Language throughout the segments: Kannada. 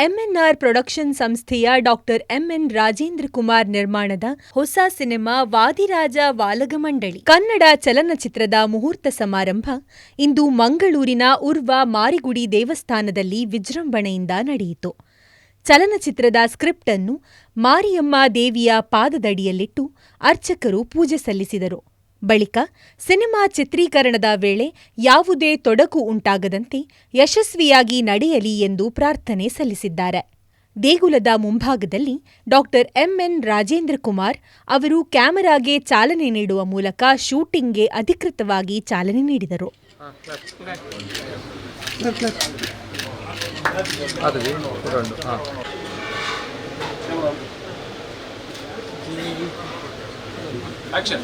ಎಂಎನ್ಆರ್ ಪ್ರೊಡಕ್ಷನ್ ಸಂಸ್ಥೆಯ ಡಾಕ್ಟರ್ ಎಂಎನ್ ರಾಜೇಂದ್ರ ಕುಮಾರ್ ನಿರ್ಮಾಣದ ಹೊಸ ಸಿನಿಮಾ ವಾದಿರಾಜ ವಾಲಗಮಂಡಳಿ ಕನ್ನಡ ಚಲನಚಿತ್ರದ ಮುಹೂರ್ತ ಸಮಾರಂಭ ಇಂದು ಮಂಗಳೂರಿನ ಉರ್ವ ಮಾರಿಗುಡಿ ದೇವಸ್ಥಾನದಲ್ಲಿ ವಿಜೃಂಭಣೆಯಿಂದ ನಡೆಯಿತು. ಚಲನಚಿತ್ರದ ಸ್ಕ್ರಿಪ್ಟ್ ಅನ್ನು ಮಾರಿಯಮ್ಮ ದೇವಿಯ ಪಾದದಡಿಯಲ್ಲಿಟ್ಟು ಅರ್ಚಕರು ಪೂಜೆ ಸಲ್ಲಿಸಿದರು. ಬಳಿಕ ಸಿನಿಮಾ ಚಿತ್ರೀಕರಣದ ವೇಳೆ ಯಾವುದೇ ತೊಡಕು ಉಂಟಾಗದಂತೆ ಯಶಸ್ವಿಯಾಗಿ ನಡೆಯಲಿ ಎಂದು ಪ್ರಾರ್ಥನೆ ಸಲ್ಲಿಸಿದ್ದಾರೆ ದೇಗುಲದ ಮುಂಭಾಗದಲ್ಲಿ ಡಾಕ್ಟರ್ ಎಂಎನ್ ರಾಜೇಂದ್ರ ಕುಮಾರ್ ಅವರು ಕ್ಯಾಮೆರಾಗೆ ಚಾಲನೆ ನೀಡುವ ಮೂಲಕ ಶೂಟಿಂಗ್ಗೆ ಅಧಿಕೃತವಾಗಿ ಚಾಲನೆ ನೀಡಿದರು Action.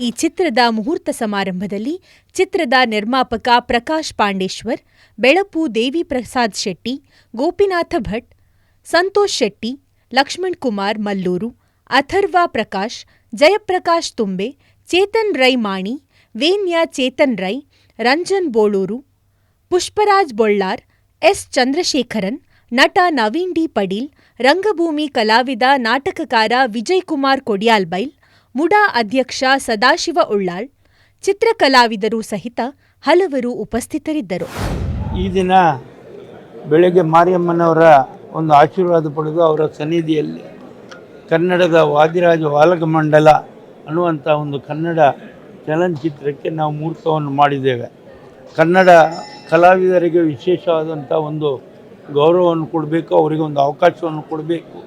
ಈ ಚಿತ್ರದ ಮುಹೂರ್ತ ಸಮಾರಂಭದಲ್ಲಿ ಚಿತ್ರದ ನಿರ್ಮಾಪಕ ಪ್ರಕಾಶ್ ಪಾಂಡೇಶ್ವರ್, ಬೆಳಪು ದೇವಿ ಪ್ರಸಾದ್ ಶೆಟ್ಟಿ, ಗೋಪಿನಾಥ ಭಟ್, ಸಂತೋಷ್ ಶೆಟ್ಟಿ, ಲಕ್ಷ್ಮಣ್ ಕುಮಾರ್ ಮಲ್ಲೂರು, ಅಥರ್ವ ಪ್ರಕಾಶ್, ಜಯಪ್ರಕಾಶ್ ತುಂಬೆ, ಚೇತನ್ ರೈ ಮಾಣಿ ವೇನ್ಯ ಚೇತನ್ ರೈ, ರಂಜನ್ ಬೋಳೂರು, ಪುಷ್ಪರಾಜ್ ಬೊಳ್ಳಾರ್, ಎಸ್ ಚಂದ್ರಶೇಖರನ್ ನಟ ನವೀನ್ ಡಿ ಪಡೀಲ್ ರಂಗಭೂಮಿ ಕಲಾವಿದ ನಾಟಕಕಾರ ವಿಜಯ್ ಕುಮಾರ್ ಕೊಡಿಯಾಲ್ಬೈಲ್, ಮುಡಾ ಅಧ್ಯಕ್ಷ ಸದಾಶಿವ ಉಳ್ಳಾಳ್, ಚಿತ್ರಕಲಾವಿದರು ಸಹಿತ ಹಲವರು ಉಪಸ್ಥಿತರಿದ್ದರು. ಈ ದಿನ ಬೆಳಗ್ಗೆ ಮಾರಿಯಮ್ಮನವರ ಒಂದು ಆಶೀರ್ವಾದ ಪಡೆದು ಅವರ ಸನ್ನಿಧಿಯಲ್ಲಿ ಕನ್ನಡದ ವಾದಿರಾಜ ವಾಲಕಮಂಡಲ ಅನ್ನುವಂಥ ಒಂದು ಕನ್ನಡ ಚಲನಚಿತ್ರಕ್ಕೆ ನಾವು ಮುಹೂರ್ತವನ್ನು ಮಾಡಿದ್ದೇವೆ. ಕನ್ನಡ ಕಲಾವಿದರಿಗೆ ವಿಶೇಷವಾದಂಥ ಒಂದು ಗೌರವವನ್ನು ಕೊಡಬೇಕು, ಅವರಿಗೆ ಒಂದು ಅವಕಾಶವನ್ನು ಕೊಡಬೇಕು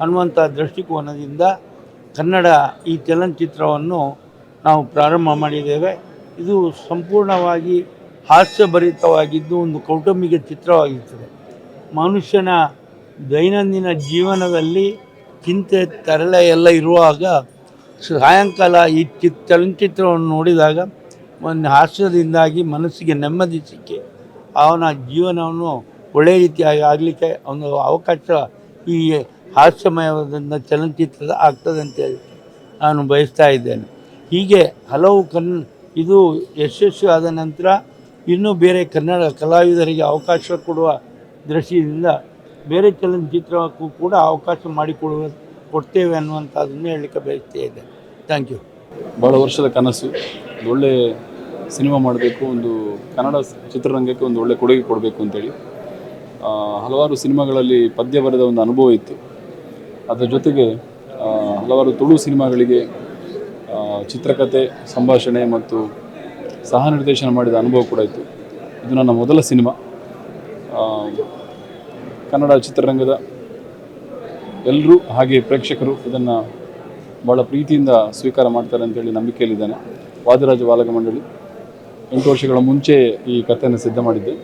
ಅನ್ನುವಂಥ ದೃಷ್ಟಿಕೋನದಿಂದ ಕನ್ನಡ ಈ ಚಲನಚಿತ್ರವನ್ನು ನಾವು ಪ್ರಾರಂಭ ಮಾಡಿದ್ದೇವೆ. ಇದು ಸಂಪೂರ್ಣವಾಗಿ ಹಾಸ್ಯಭರಿತವಾಗಿದ್ದು ಒಂದು ಕೌಟುಂಬಿಕ ಚಿತ್ರವಾಗಿರ್ತದೆ. ಮನುಷ್ಯನ ದೈನಂದಿನ ಜೀವನದಲ್ಲಿ ಚಿಂತೆ, ತರಲೆ ಎಲ್ಲ ಇರುವಾಗ ಸಾಯಂಕಾಲ ಈ ಚಿ, ಚಲನಚಿತ್ರವನ್ನು ನೋಡಿದಾಗ ಒಂದು ಹಾಸ್ಯದಿಂದಾಗಿ ಮನಸ್ಸಿಗೆ ನೆಮ್ಮದಿ ಸಿಕ್ಕಿ ಅವನ ಜೀವನವನ್ನು ಒಳ್ಳೆಯ ರೀತಿಯಾಗಿ ಆಗಲಿಕ್ಕೆ ಒಂದು ಅವಕಾಶ ಈ ಹಾಸ್ಯಮಯವಾದ ಚಲನಚಿತ್ರದ ಆಗ್ತದೆ ಅಂತೇಳಿ ನಾನು ಬಯಸ್ತಾ ಇದ್ದೇನೆ. ಹೀಗೆ ಹಲವು ಕನ್, ಇದು ಯಶಸ್ವಿ ಆದ ನಂತರ ಇನ್ನೂ ಬೇರೆ ಕನ್ನಡ ಕಲಾವಿದರಿಗೆ ಅವಕಾಶ ಕೊಡುವ ದೃಷ್ಟಿಯಿಂದ ಬೇರೆ ಚಲನಚಿತ್ರಕ್ಕೂ ಕೂಡ ಅವಕಾಶ ಮಾಡಿಕೊಡುವ, ಕೊಡ್ತೇವೆ ಅನ್ನುವಂಥದ್ದನ್ನು ಹೇಳಲಿಕ್ಕೆ ಬಯಸ್ತಾ ಇದ್ದೇನೆ. ಥ್ಯಾಂಕ್ ಯು ಭಾಳ ವರ್ಷದ ಕನಸು. ಒಳ್ಳೆ ಸಿನಿಮಾ ಮಾಡಬೇಕು, ಒಂದು ಕನ್ನಡ ಚಿತ್ರರಂಗಕ್ಕೆ ಒಂದು ಒಳ್ಳೆ ಕೊಡುಗೆ ಕೊಡಬೇಕು ಅಂತೇಳಿ. ಹಲವಾರು ಸಿನಿಮಾಗಳಲ್ಲಿ ಪದ್ಯ ಬರೆದ ಒಂದು ಅನುಭವ ಇತ್ತು. ಅದರ ಜೊತೆಗೆ ಹಲವಾರು ತುಳು ಸಿನಿಮಾಗಳಿಗೆ ಚಿತ್ರಕತೆ, ಸಂಭಾಷಣೆ ಮತ್ತು ಸಹ ನಿರ್ದೇಶನ ಮಾಡಿದ ಅನುಭವ ಕೂಡ ಇತ್ತು. ಇದು ನನ್ನ ಮೊದಲ ಸಿನಿಮಾ. ಕನ್ನಡ ಚಿತ್ರರಂಗದ ಎಲ್ಲರೂ ಹಾಗೆ ಪ್ರೇಕ್ಷಕರು ಇದನ್ನು ಭಾಳ ಪ್ರೀತಿಯಿಂದ ಸ್ವೀಕಾರ ಮಾಡ್ತಾರೆ ಅಂತೇಳಿ ನಂಬಿಕೆಯಲ್ಲಿದ್ದಾನೆ. ವಾದಿರಾಜ ಬಾಲಕ ಮಂಡಳಿ ಎಂಟು ವರ್ಷಗಳ ಮುಂಚೆ ಈ ಕಥೆಯನ್ನು ಸಿದ್ಧ ಮಾಡಿದ್ದೆ.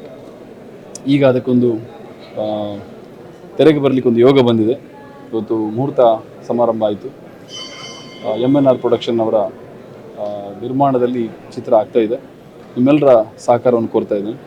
ಈಗ ಅದಕ್ಕೊಂದು ತೆರೆಗೆ ಬರಲಿಕ್ಕೆ ಒಂದು ಯೋಗ ಬಂದಿದೆ. ಇವತ್ತು ಮುಹೂರ್ತ ಸಮಾರಂಭ ಆಯಿತು. ಎಂ ಎನ್ ಆರ್ ಪ್ರೊಡಕ್ಷನ್ ಅವರ ನಿರ್ಮಾಣದಲ್ಲಿ ಚಿತ್ರ ಆಗ್ತಾ ಇದೆ. ನಿಮ್ಮೆಲ್ಲರ ಸಹಕಾರವನ್ನು ಕೋರ್ತಾ ಇದ್ದೇನೆ.